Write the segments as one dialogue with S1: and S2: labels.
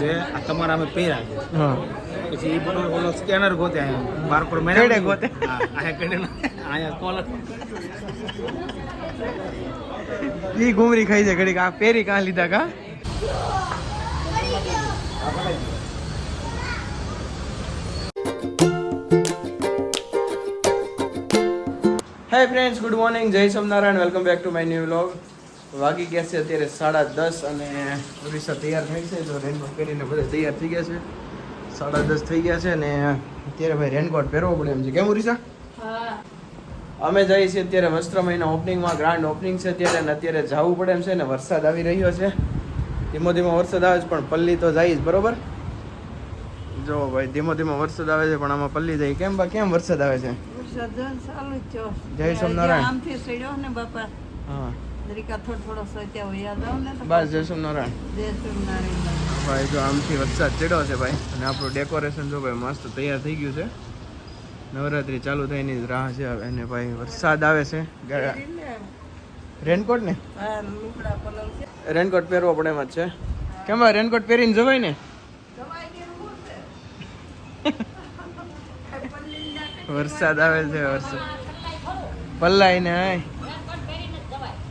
S1: છે આ તમારા અમે પહેર્યા છે. પછી એ બધો ઓલો સ્કેનર ગોતે અહીંયા બાર પર મેં
S2: ગોતે?
S1: હા અહીંયા કડે અહીંયા કોલર
S2: ઈ ઘૂમરી ખાઈ છે ઘડીક. આ પેરી કાં લીધા કા? હાય ફ્રેન્ડ્સ ગુડ મોર્નિંગ જય Somnarayan welcome back to my new vlog વાગી ગયા છે અત્યારે સાડા દસ અને ઓરિસ્સા તૈયાર થઈ છે તો રેનકોટ પહેરીને બધા તૈયાર થઈ ગયા છે. સાડા દસ થઈ ગયા છે ને અત્યારે ભાઈ રેનકોટ પહેરવો પડે એમ છે. કેમ ઓરિસ્સા અમે જઈએ છીએ અત્યારે વસ્ત્ર મહિના ઓપનિંગમાં ગ્રાન્ડ ઓપનિંગ છે અત્યારે અને અત્યારે જવું પડે એમ છે ને વરસાદ આવી રહ્યો છે. ધીમો ધીમો વરસાદ આવે છે પણ પલ્લી તો જાય જ બરોબર? જો ભાઈ ધીમો ધીમો વરસાદ આવે છે પણ આમાં પલ્લી જાય. કેમ બા કેમ વરસાદ આવે છે? જય સોમનારાયણ.
S3: આમથી ને બાપા.
S2: હા.
S3: જરીકા થોડો થોડો સત્યા હોય યાદ ને
S2: બસ જય સોમનારાયણ ભાઈ જો આમથી વરસાદ ચડ્યો છે ભાઈ અને આપણું ડેકોરેશન જો ભાઈ મસ્ત તૈયાર થઈ ગયું છે. નવરાત્રી ચાલુ થઈની જ રાહ છે હવે અને ભાઈ વરસાદ આવે છે. રેનકોટ ને? રેનકોટ પહેરવો પડે એમ જ છે. કેમ ભાઈ રેનકોટ પહેરીને જવાય ને? વરસાદ આવે છે વરસાદ. પલ્લાય ને આય.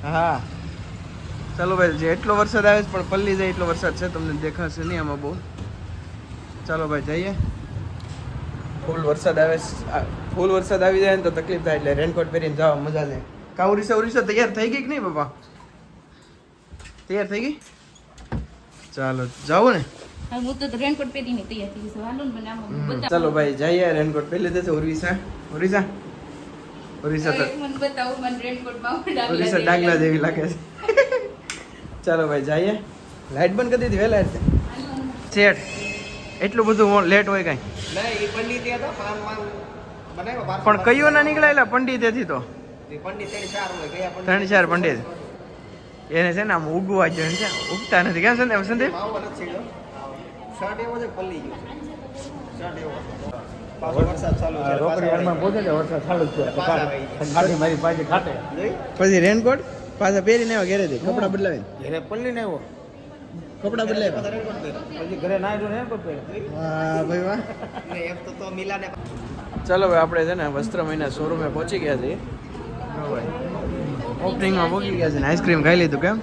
S2: હા. ચાલો ભાઈ જે એટલો વરસાદ આવે છે પણ પલ્લી જાય એટલો વરસાદ છે તમને દેખાશે નહીં આમાં બહુ. ચાલો ભાઈ જઈએ. ફૂલ વરસાદ આવે ફૂલ વરસાદ આવી જાય ને તો તકલીફ થાય એટલે રેનકોટ પહેરીને જવા મજા છે કાવરી સવરી તૈયાર થઈ ગઈ કે નહીં બાપા તૈયાર થઈ ગઈ? ચાલો જાઓ ને. ચાલો ભાઈ જઈએ રેનકોટ પહેરી લીધે છે ઉર્વિસા ઉર્વિસા તો
S4: મને બતાવો, મને રેનકોટમાં હું જેવી
S2: ડાગલા. જેવી લાગે છે. ચાલો ભાઈ જઈએ. લાઈટ બંધ કરી દીધી વહેલા એટલે શેઠ એટલું બધું લેટ હોય કાંઈ? પણ કયો ના નીકળાયેલા? પંડિતેથી તો.
S1: પંડિત ત્રણ ચાર પંડિત.
S2: ત્રણ ચાર પંડિત. એને છે ને આમ ઉગવા જ છે ઉગતા નથી. કેમ સંદીપ? સંદીપ
S1: શર્ટ એવો છે પલ્લી ગયો શર્ટ એવો પાછો
S2: રેનકોટ પાછા પહેરીને આવ્યા ઘેરેથી કપડા બદલાવી
S1: ઘેરે પલ્લી ને આવ્યો.
S2: કપડા બદલાવ્યા.
S1: પછી ઘરે ના આવ્યો ને કોઈ
S2: ભાઈ વાહ.
S1: એક તો તો મિલાને
S2: ચાલો ભાઈ આપણે છે ને વસ્ત્ર મહિના શોરૂમે પહોંચી ગયા છીએ. ઓપનિંગમાં પહોંચી ગયા છે ને આઈસ્ક્રીમ ખાઈ લીધું કેમ?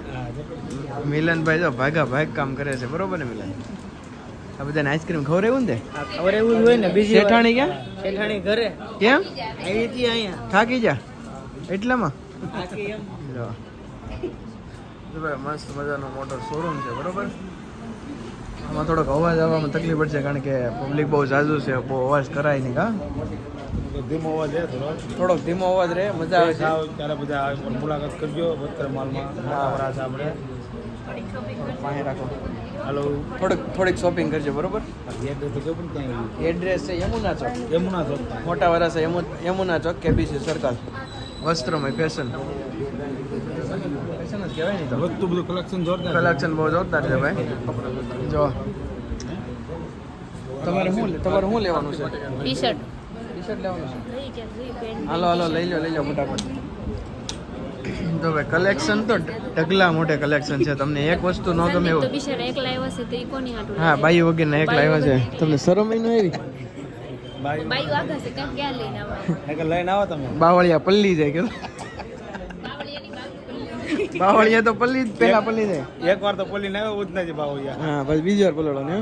S2: મિલનભાઈ જો ભાગા ભાગ કામ કરે છે. બરોબર ને મિલન? આ બધાને આઈસ્ક્રીમ ખવડાવ્યું ને
S5: એવું હોય ને બીજી
S2: શેઠાણી ક્યાં?
S5: શેઠાણી ઘરે.
S2: કેમ?
S5: આવી હતી અહીંયા.
S2: થાકી જા એટલામાં? જો. મસ્ત મજાનો મોટો શોરૂમ છે બરોબર? આમાં થોડોક અવાજ આવવામાં તકલીફ પડશે કારણ કે પબ્લિક બહુ ઝાઝુ છે બહુ અવાજ કરાય નહીં કા
S1: ધીમો અવાજ રહે થોડો.
S2: થોડોક ધીમો અવાજ રહે મજા આવે છે.
S1: ત્યારે બધા મુલાકાત કરજો વસ્ત્ર માલમાં આપણે. હાલો
S2: થોડીક થોડીક શોપિંગ કરજો બરોબર?
S1: એક તો કેવું પણ ક્યાં
S2: એડ્રેસ છે યમુના ચોક.
S1: યમુના ચોક.
S2: મોટા વરાસા યમુના ચોક કેબીસી સર્કલ વસ્ત્રમય ફેશન ફેશન જ કહેવાય ને તો.
S1: બધું બધું કલેક્શન જોરદાર
S2: કલેક્શન બહુ જોરદાર છે ભાઈ. જો. તમારે શું તમારે શું લેવાનું છે?
S4: ટી-શર્ટ.
S2: ટી શર્ટ લેવાનું છે. હાલો હાલો લઈ લો લઈ લો ફટાફટ. તો ભાઈ કલેક્શન તો ઢગલા મોટે કલેક્શન છે. તમને એક વસ્તુ ન ગમે એવું. હા? બાઈ વગરના એક લાવ્યા છે. તમને શરમ ન આવી?
S4: બાયું આગળ છે કાં ક્યાં લઈને આવવા?
S1: એક લઈને આવો તમે.
S2: બાવળિયા પલ્લી જાય કે?
S4: બાવળિયાની બાજુ પલ્લી.
S2: બાવળિયા તો પલ્લી જ પેલા પલ્લી જાય.
S1: એક વાર તો પોલીને આવ્યો છે બાવળિયા.
S2: હા પછી બીજી વાર પલળો ને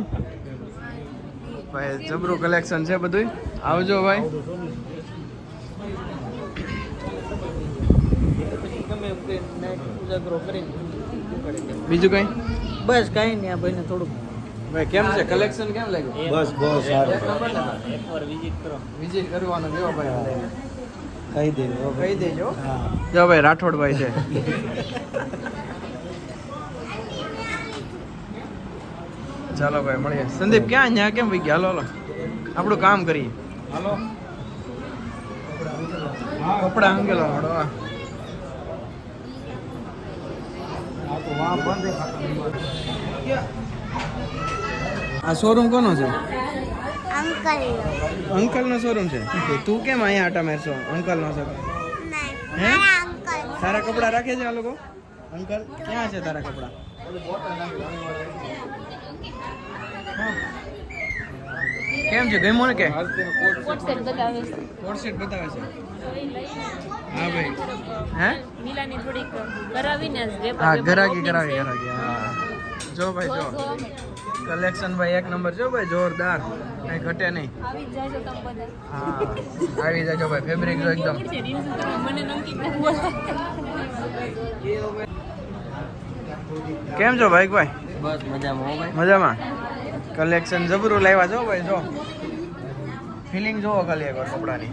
S2: ભાઈ જબરું કલેક્શન છે બધું આવજો ભાઈ. બીજું કઈ?
S5: બસ કઈ નહીં આ ભાઈને થોડુંક
S2: ભાઈ કેમ છે? કલેક્શન કેમ લાગ્યું?
S1: બસ
S2: એક નંબર
S5: એકવાર વિઝિટ કરો.
S2: વિઝિટ કરવાનો કેવો ભાઈ?
S1: કહી દેજો
S2: કહી દેજો. જો ભાઈ રાઠોડભાઈ છે. ચાલો ભાઈ મળીએ. સંદીપ ક્યાં ન્યા? કેમ ભાઈ ગયા? હાલો હાલો. આપણું કામ કરીએ.
S1: હાલો.
S2: કપડા અંગેલો મળો આ.
S1: આ વાહ
S2: આ શોરૂમ કોનો છે?
S6: અંકલ
S2: અંકલ નો શોરૂમ છે? તું કેમ અહીંયા આટા મારશો? અંકલ નો
S6: અંકલ
S2: તારા કપડા રાખે છે આ લોકો? અંકલ ક્યાં છે તારા કપડા? કેમ છે ગમ્યું ને કે?
S4: કોટ સેટ બતાવે છે
S2: કોડ સેટ બતાવે છે. હા ભાઈ. હે?
S4: થોડીક કરાવીને
S2: હા ગરાકી કરાવી. હા જો ભાઈ
S4: જો.
S2: કલેક્શન ભાઈ એક નંબર. જો ભાઈ જોરદાર. કઈ ઘટે નહીં.
S4: આવી જ જાજો તમે બધા.
S2: હા આવી જાજો ભાઈ. ફેબ્રિક જો એકદમ.
S4: મને
S2: કેમ છો ભાઈ ભાઈ?
S5: બસ મજામાં ભાઈ.
S2: મજામાં? કલેક્શન જબરું લાવ્યા જો ભાઈ જો. ફિલિંગ જોવો ખાલી એકવાર કપડાની.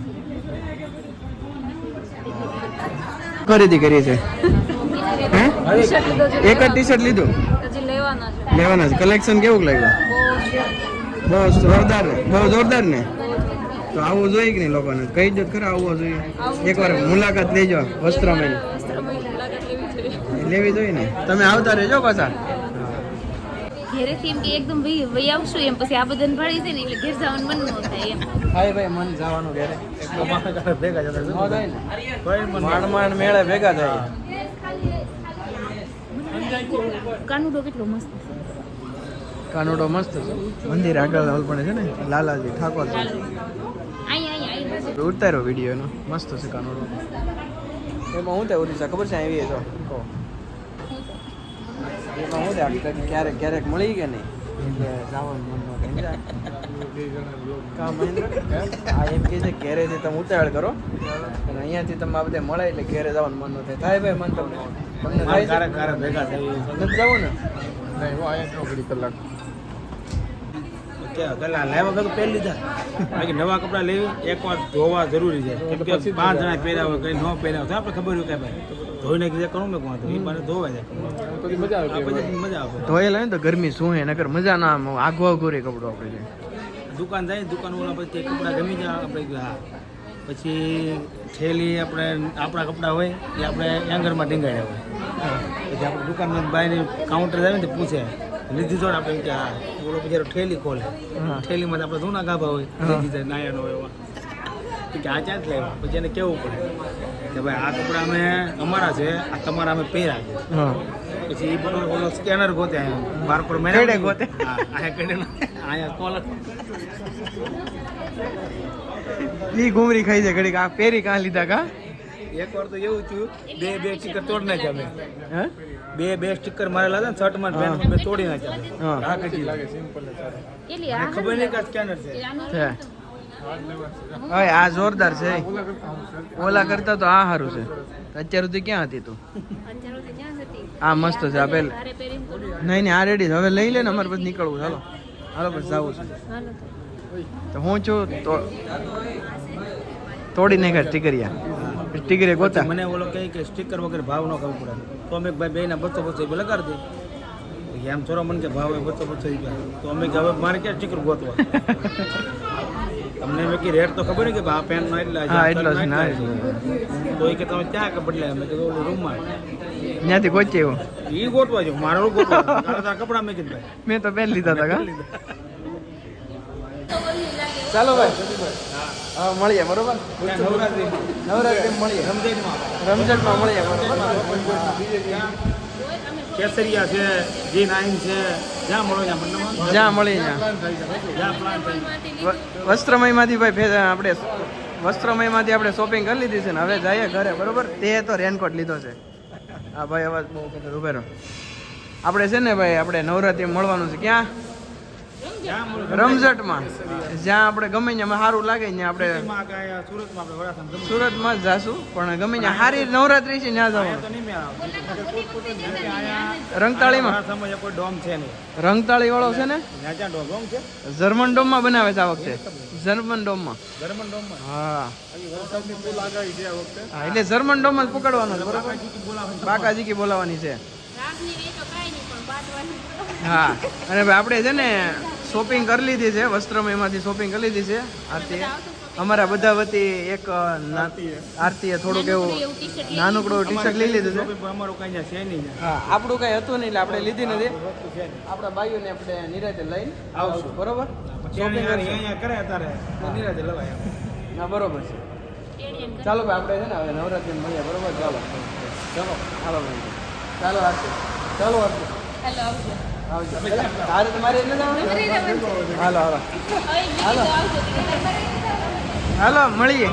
S2: ખરીદી કરી છે? એક જ ટી શર્ટ લીધું?
S4: લેવાના છે.
S2: કલેક્શન કેવું લાગ્યું?
S4: બહુ
S2: જોરદાર બહુ જોરદાર ને? તો આવવું જોઈએ કે નહીં લોકોને? કઈ જ ખરા, આવવું જોઈએ. એકવાર મુલાકાત લેજો
S4: વસ્ત્રમય. લેવી જોઈએ
S2: ને? તમે આવતા રહેજો પાછા.
S4: ઘેરેથી એમ કે એકદમ ભાઈ વહી આવશું એમ. પછી આ બધાને ભાડી છે ને એટલે ઘેર જવાનું મન ન થાય એમ.
S2: હાય ભાઈ મન જવાનું ઘરે.
S5: ભેગા જતા
S2: માંડ માંડ મેળે ભેગા થાય.
S4: કાનુડો કેટલો મસ્ત છે.
S2: મસ્ત છે. મંદિર આગળ ઓલ પણ છે ને લાલાજી ઠાકોર ઉતાર્યો વીડિયો એનો. મસ્ત છે કાનોડો. એમાં હું તે ઓરિસ્સા ખબર છે આવી તો કહો એમાં હું તે ક્યારેક ક્યારેક મળી કે નહીં? ઘેરેથી તમે ઉતાવળ કરો. અને અહીંયાથી તમે આ બધે મળે એટલે ઘેરે જવાનું મન ન થાય થાય ભાઈ મન તમને. તમને ને?
S5: ગલા લાવ્યા વગર પહેરી લીધા. બાકી નવા કપડાં લેવી એકવાર ધોવા જરૂરી છે. કેમ કે પાંચ જણા પહેર્યા હોય કઈ ન પહેર્યા હોય તો આપણે ખબર હોય કે ભાઈ ધોઈને કીધા કરું મેં કોણ એ મને ધોવાય જાય આ પછી મજા આવે.
S2: ધોયેલા હોય ને તો ગરમી શું હે નકર મજા ના આવે. આઘો આઘો રે કપડો આપણે
S5: દુકાન જાય ને દુકાન વાળા પછી કપડાં ગમી જાય આપણે હા. પછી થેલી આપણે આપણા કપડાં હોય એ આપણે એંગરમાં ટીંગાડ્યા હોય. પછી આપણે દુકાનમાં બાયને કાઉન્ટર જાય ને પૂછે લીધી ને આપણે એમ કે હા બોલો પછી ઠેલી ખોલે. ઠેલીમાં આપણે જૂના ગાભા હોય. લીધી જાય નાયાનો હોય એવા કે આ ચાંદ લેવા? પછી એને કેવું પડે? કે ભાઈ આ કપડાં અમે અમારા છે આ તમારા અમે પહેર્યા છે. પછી એ બધું ઓલો સ્કેનર ગોતે અહીંયા બાર પર મેં
S2: ગોતે?
S5: અહીંયા કડે અહીંયા કોલર
S2: ઈ ઘૂમરી ખાઈ છે ઘડીક. આ પેરી કાં લીધા કા?
S5: એક વાર તો એવું થયું બે બે સ્ટીકર તોડ નાખ્યા મેં
S2: હે?
S5: બે બે સ્ટીકર મારેલા હતા ને શર્ટમાં બે તોડી નાખ્યા.
S2: હા.
S4: કેટલી આ
S5: ખબર નહીં કે સ્કેનર છે.
S2: છે. હવે આ જોરદાર છે. ઓલા કરતા તો આ સારું છે. અત્યાર સુધી ક્યાં હતી તું? આ મસ્ત છે આ પેલ નહીં નહીં આ રેડી હવે લઈ લે ને અમારે પછી નીકળવું ચાલો હાલો. પછી જવું છે.
S4: તો.
S2: તો હું છું તો તોડી નાખ્યા ટીકરિયા એક ગોતા.
S5: મને ઓલો કહે કે સ્ટીકર વગર ભાવ ન કરવો પડે. તો અમે ભાઈ બે ના બસો બસો રૂપિયા લગાડી દે. એમ થોડો મને કે ભાવ એ બસો બસો રૂપિયા. તો અમે હવે મારે ક્યાં સ્ટીકર ગોતવા? તમને મેં કે રેટ તો ખબર ને કે આ પેન નો એટલા
S2: હા એટલો છે
S5: ના તો એ કે તમે ત્યાં કે બદલાય મેં કીધું ઓલું રૂમમાં.
S2: ત્યાંથી ગોચી એવું.
S5: એ ગોતવા જો મારો ગોતવા. કપડા મેં કીધું
S2: મેં તો પેન લીધા હતા કા? ચાલો ભાઈ. હા મળીએ બરોબર?
S5: નવરાત્રી
S2: નવરાત્રી મળીએ.
S5: રમઝાનમાં.
S2: રમઝાનમાં મળીએ બરોબર?
S5: કેસરિયા છે જી નાઇન છે જ્યાં મળો
S2: જ્યાં મળી વસ્ત્રમય
S5: જ્યાં
S2: વસ્ત્રમયમાંથી ભાઈ ફેર આપણે વસ્ત્રમયમાંથી આપણે શોપિંગ કરી લીધી છે ને હવે જઈએ ઘરે બરોબર? તે તો રેનકોટ લીધો છે. હા ભાઈ અવાજ બહુ ઉભેરો આપણે છે ને ભાઈ આપણે નવરાત્રી મળવાનું છે. ક્યાં? રમઝટમાં. જ્યાં આપણે ગમે ત્યાં સારું લાગે ત્યાં આપણે
S5: સુરતમાં
S2: જ જાશું. પણ ગમે ત્યાં સારી નવરાત્રી છે ત્યાં જવાનું. રંગતાળીમાં.
S5: ડોમ
S2: રંગતાળી વાળો છે ને? જર્મન ડોમમાં બનાવે છે આ વખતે. જર્મન ડોમમાં.
S5: જર્મન ડોમ
S2: હા એટલે જર્મન ડોમ જ પકડવાનો બરોબર? બાકાજી કી બોલાવાની છે હા. અને આપણે છે ને શોપિંગ કરી લીધી છે વસ્ત્રમયમાંથી શોપિંગ કરી લીધી છે. આરતી અમારા બધા વતી એક આરતીએ. થોડુંક એવું નાનકડું ટી શર્ટ લઈ લીધું. છે.
S5: અમારું કઈ છે નહીં
S2: હા આપણું કઈ હતું નહીં એટલે આપણે લીધી નથી. આપણા ભાઈઓને આપણે નિરાતે લઈને
S5: આવશું.
S2: બરોબર? શોપિંગ
S5: અહીંયા કરે અત્યારે. નિરાતે લવાય ના
S2: હા બરોબર છે. ચાલો ભાઈ આપણે છે ને હવે નવરાત્રી મળીએ બરોબર? ચાલો. ચાલો ચાલો ભાઈ. ચાલો આરતી. ચાલો આરતી.
S4: હાલો
S2: તારે તમારે એટલે જવાનું હાલો હાલો. હાલો હાલો મળીએ.